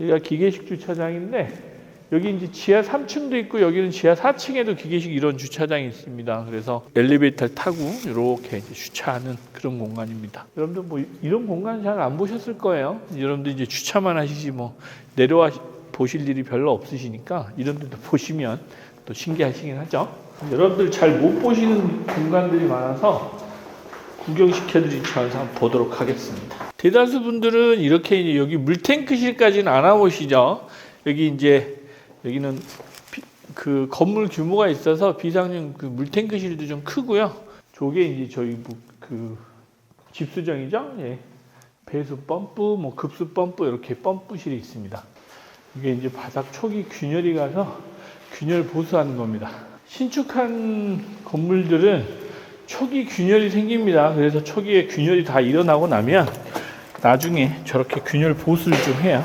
여기가 기계식 주차장인데 여기 이제 지하 3층도 있고 여기는 지하 4층에도 기계식 이런 주차장이 있습니다. 그래서 엘리베이터를 타고 이렇게 주차하는 그런 공간입니다. 여러분들 뭐 이런 공간 잘 안 보셨을 거예요. 여러분들 이제 주차만 하시지 뭐 내려와 보실 일이 별로 없으시니까 이런 데도 보시면 또 신기하시긴 하죠. 여러분들 잘 못 보시는 공간들이 많아서 구경시켜드리지 않아서 한번 보도록 하겠습니다. 대다수 분들은 이렇게 여기 물탱크실까지는 안 와보시죠. 여기 이제 여기는 비- 그 건물 규모가 있어서 비상용 그 물탱크실도 좀 크고요. 저게 이제 저희 뭐그 집수정이죠. 예. 배수 펌프, 뭐 급수 펌프 이렇게 펌프실이 있습니다. 이게 이제 바닥 초기 균열이 가서 균열 보수하는 겁니다. 신축한 건물들은 초기 균열이 생깁니다. 그래서 초기에 균열이 다 일어나고 나면 나중에 저렇게 균열 보수를 좀 해요.